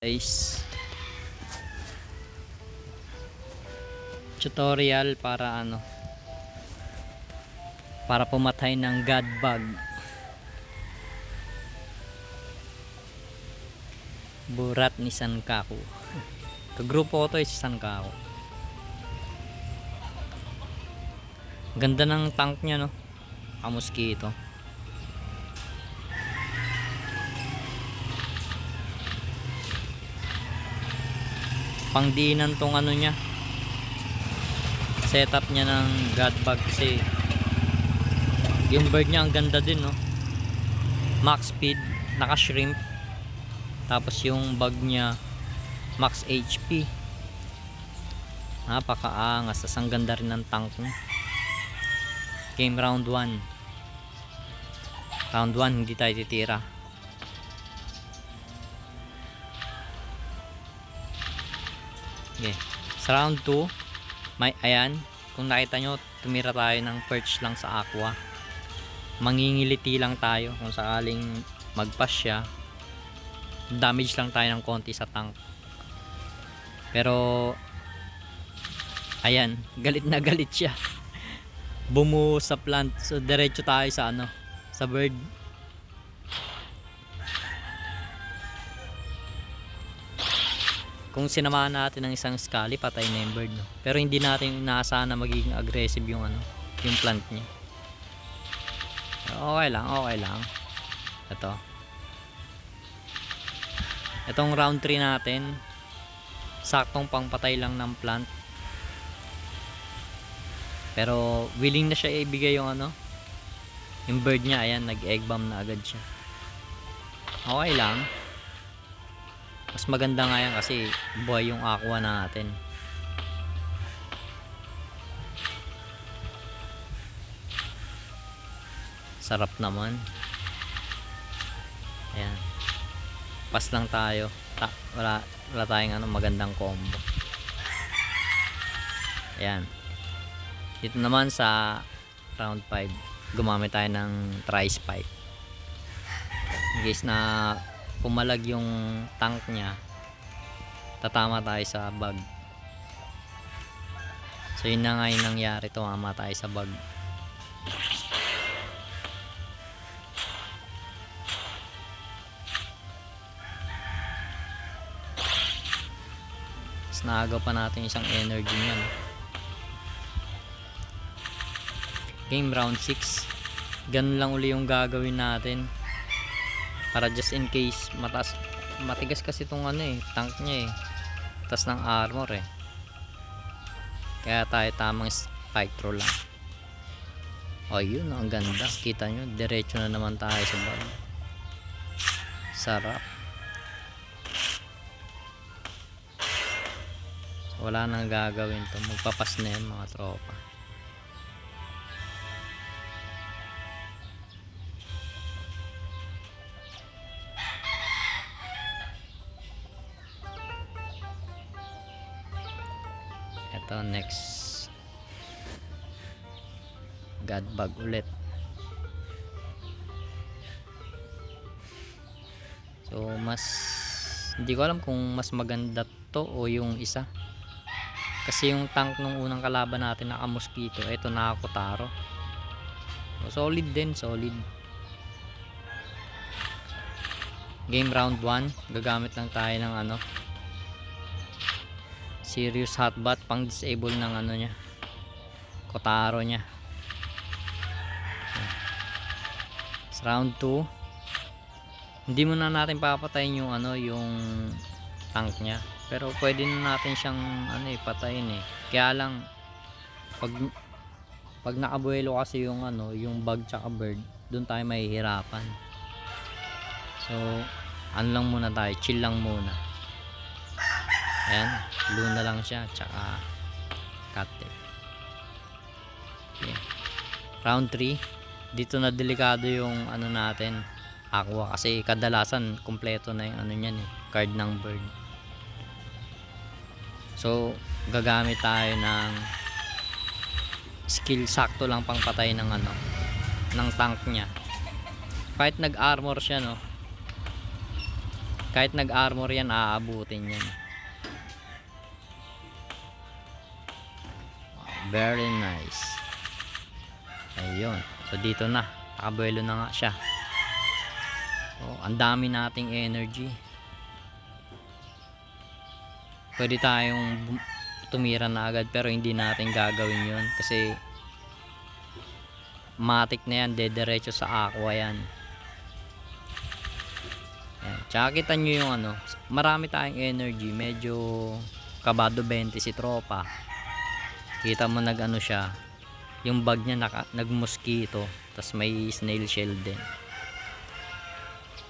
guys. Tutorial para ano? Para pumatay ng god bug burat ni Sankaku. Kagrupo ko to is Sankaku. Ganda ng tank niya no? Kamuskito pangdiinan tong ano niya. Setup niya ng god bug kasi yung bird niya ang ganda din no? Max speed naka shrimp. Tapos yung bug niya max HP napakaangas. Tas ang ganda rin ng tank niya. Game round 1 round 1 hindi tayo titira Sa round 2, may ayan, kung nakita nyo, tumira tayo ng perch lang sa aqua. Mangingiliti lang tayo kung sakaling magpas siya. Damage lang tayo ng konti sa tank. Pero ayan, galit na galit siya. Bumuo sa plant. So diretso tayo sa ano, sa bird. Kung sinamahan natin ng isang scully patay na yung bird no? pero hindi natin inaasahan na magiging aggressive yung ano yung plant niya. Okay lang okay lang. Ito itong round 3 natin saktong pangpatay lang ng plant. Pero willing na siya ibigay yung ano yung bird niya. Ayan nag egg bomb na agad siya. Okay lang mas maganda nga yan kasi buhay yung aqua natin. Sarap naman. Ayan. Pas lang tayo. Ta wala, wala tayong ano, magandang combo. Ayan. Dito naman sa round 5, gumamit tayo ng tri-spike. In case na pumalag yung tank niya tatama tayo sa bug so yun na nga yung nangyari. Tumama tayo sa bug Tapos naagaw pa natin isang energy niya no? game round 6 ganun lang uli yung gagawin natin para just in case matas matigas kasi itong ano eh tank niya eh. Tas ng armor eh. Kaya tayo tamang spike throw lang. Oh yun ang ganda. Kita nyo diretso na naman tayo sa bag. Sarap. Wala nang gagawin to. Magpapas na yan mga tropa next God bug ulit. So mas hindi ko alam kung mas maganda to o yung isa. Kasi yung tank nung unang kalaban natin naka mosquito, ito nakakutaro. So, solid din, solid. Game round 1, gagamit lang tayo ng ano, serious hotbot pang disable ng ano niya kotaro niya. Sa round 2 hindi muna natin papatayin yung ano yung tank niya. Pero pwede na natin siyang ano eh patayin eh. Kaya lang pag pag nakabuelo kasi yung ano yung bug tsaka bird doon tayo mahihirapan. So ano lang muna tayo chill lang muna Ayan, blue na lang siya, tsaka cut tape. Okay. Round 3, dito na delikado yung ano natin, aqua kasi kadalasan kompleto na yung ano niyan eh, card ng bird. So, gagamit tayo ng skill sakto lang pang patay ng ano, ng tank niya. Kahit nag-armor siya no, Kahit nag-armor yan, aabutin yan. Very nice. Ayun. So dito na. Nakabuelo na nga siya. Oh, ang dami nating energy. Pwede tayong tumira na agad pero hindi natin gagawin yon kasi matik na yan, dediretso sa aqua yan. Yan. Tsaka kita nyo yung ano, marami tayong energy, medyo kabado 20 si tropa. Kita mo nag ano siya, yung bag niya naka, nag-mosquito, tas may snail shell din.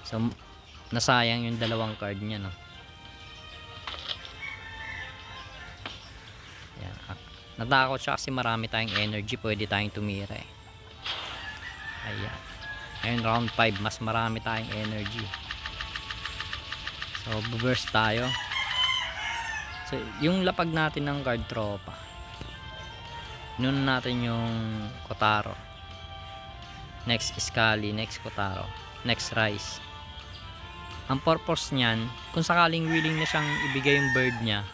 So, nasayang yung dalawang card niya, no? Yan. ak- Natakot siya kasi marami tayong energy, pwede tayong tumira eh. Ayan. Ngayon round 5, mas marami tayong energy. So, buburst tayo. So, yung lapag natin ng card tropa. Nun natin yung Kotaro. Next Iskali, next Kotaro, next Rice. Ang purpose niyan, kung sakaling willing na siyang ibigay yung bird niya,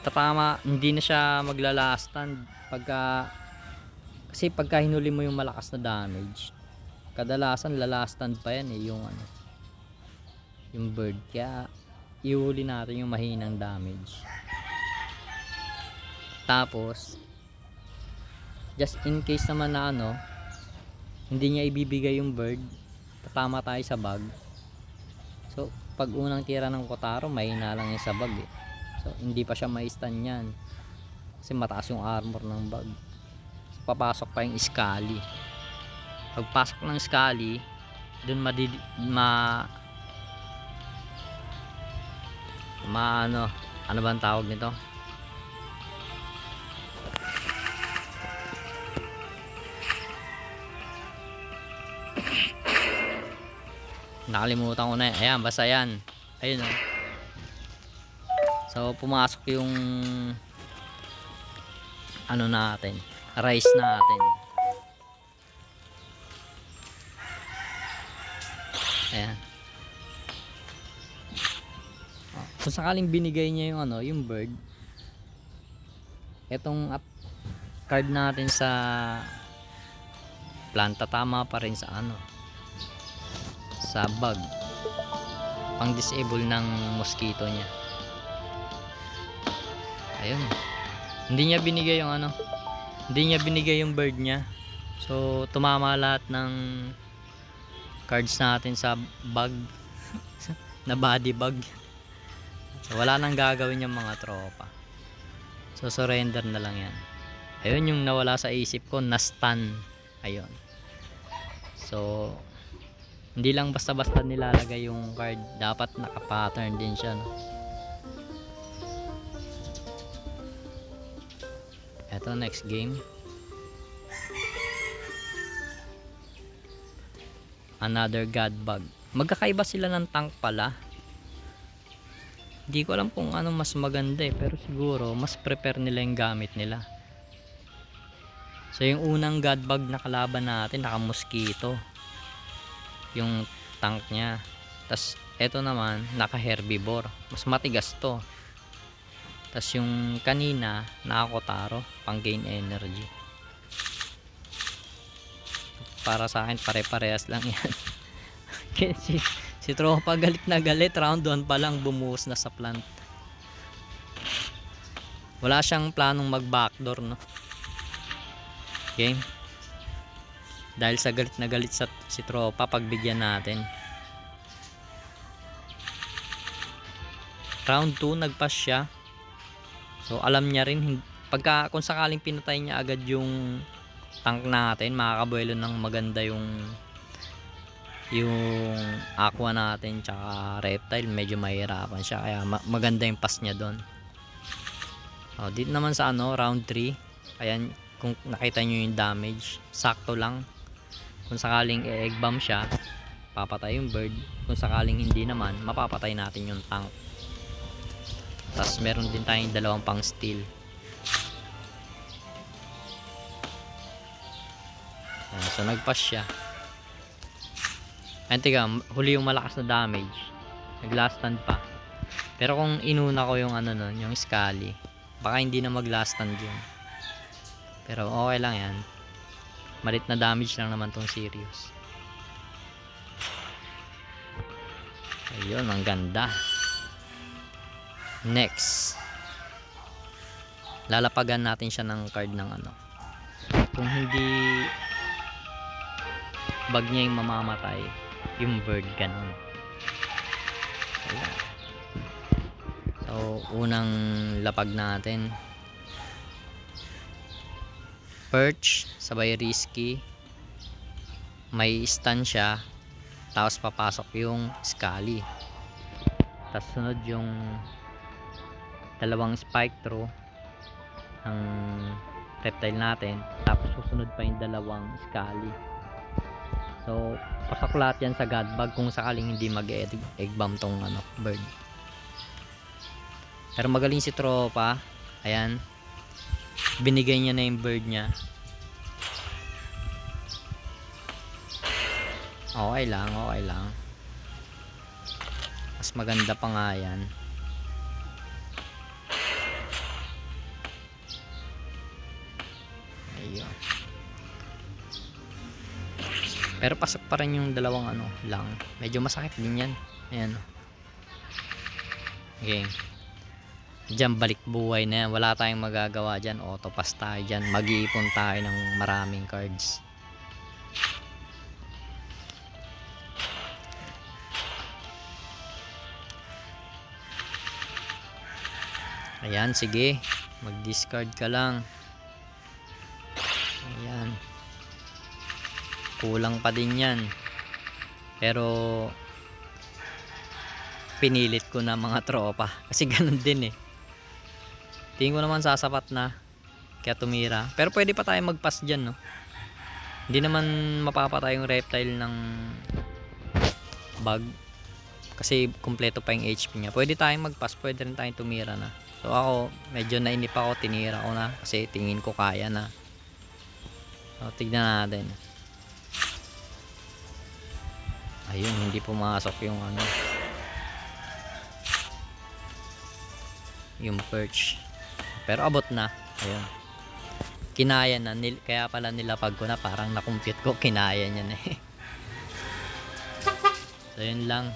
tatama, hindi na siya maglalastan pagka kasi pagka hinuli mo yung malakas na damage kadalasan lalastan pa yan eh yung ano yung bird kaya ihuli natin yung mahinang damage tapos just in case naman na ano hindi niya ibibigay yung bird tatama tayo sa bag. So pag unang tira ng kotaro mahina lang yung sa bag eh. So hindi pa siya ma-stun yan. Kasi mataas yung armor ng bag. So, papasok pa yung iskali pagpasok ng Scully dun madid ma ma ano ano ba ang tawag nito nakalimutan ko na yan. ayan basta yan ayun oh. so pumasok yung ano natin rice natin Ayan. Kung sakaling binigay niya yung ano, yung bird. Etong up card natin sa planta tama pa rin sa ano sa bug pang disable ng mosquito niya. Ayun. Hindi niya binigay yung ano. Hindi niya binigay yung bird niya. So tumama lahat ng cards natin sa bag. Na body bag. So wala nang gagawin yung mga tropa. So surrender na lang yan. Ayun yung nawala sa isip ko. Na stun ayun. So hindi lang basta basta nilalagay yung card. Dapat naka pattern din siya no? eto next game. Another god bug. Magkakaiba sila ng tank pala. Hindi ko alam kung ano mas maganda eh pero siguro mas prepare nila yung gamit nila. So yung unang god bug na kalaban natin naka mosquito yung tank nya tas eto naman naka herbivore mas matigas to. Tas yung kanina naka kotaro pang gain energy. Para sa akin pare-parehas lang yan. Si, si tropa galit na galit. Round 1 pa lang bumuhos na sa plant. Wala siyang planong mag backdoor no? Okay dahil sa galit na galit sa si tropa pagbigyan natin. Round 2 nagpass siya. So alam niya rin pagka kung sakaling pinatay niya agad yung tank natin makakabuelo ng maganda yung yung aqua natin tsaka reptile medyo mahirapan siya. Kaya ma- maganda yung pass niya doon. Oh, dito naman sa ano round 3 ayan kung nakita nyo yung damage sakto lang kung sakaling e-egg bomb siya papatay yung bird kung sakaling hindi naman mapapatay natin yung tank tapos meron din tayong dalawang pang steel Ayan, so nagpass siya Ayun, tiga, huli yung malakas na damage. Nag last stand pa. Pero kung inuna ko yung ano nun, yung Scully, baka hindi na mag last stand yun. Pero okay lang yan. Malit na damage lang naman tong Sirius. Ayun, ang ganda. Next. Lalapagan natin siya ng card ng ano. Kung hindi bag niya yung mamamatay, yung bird ganun. Ayan. So, unang lapag natin. Perch, sabay risky. May stun siya. Tapos papasok yung Scully. Tapos sunod yung dalawang spike through ng reptile natin. Tapos susunod pa yung dalawang Scully. So, pasok lahat yan sa god bag kung sakaling hindi mag-egg egg bomb tong ano, bird. Pero magaling si tropa. Ayan. Binigay niya na yung bird niya. Okay lang, okay lang. Mas maganda pa nga yan. Ayun. Pero pasok pa rin yung dalawang ano lang. Medyo masakit din yan. Ayan. Okay. Diyan balik buhay na. Wala tayong magagawa dyan. Auto pass tayo dyan. Mag-iipon tayo ng maraming cards. Ayan, sige. Mag-discard ka lang. Ayan. Kulang pa din yan. Pero pinilit ko na mga tropa. Kasi ganun din eh. Tingin ko naman sasapat na. Kaya tumira. Pero pwede pa tayo mag-pass dyan, no? Hindi naman mapapatay yung reptile ng bug. Kasi kumpleto pa yung HP niya. Pwede tayong mag-pass. Pwede rin tayong tumira na. So ako, medyo nainip ako. Tinira ko na. Kasi tingin ko kaya na. So, tignan natin. Ayun, hindi pumasok yung ano. Yung perch. Pero abot na. Ayun. Kinaya na. Nil, kaya pala nilapag ko na. Parang nakumpute ko. Kinaya niya na eh. So, yun lang.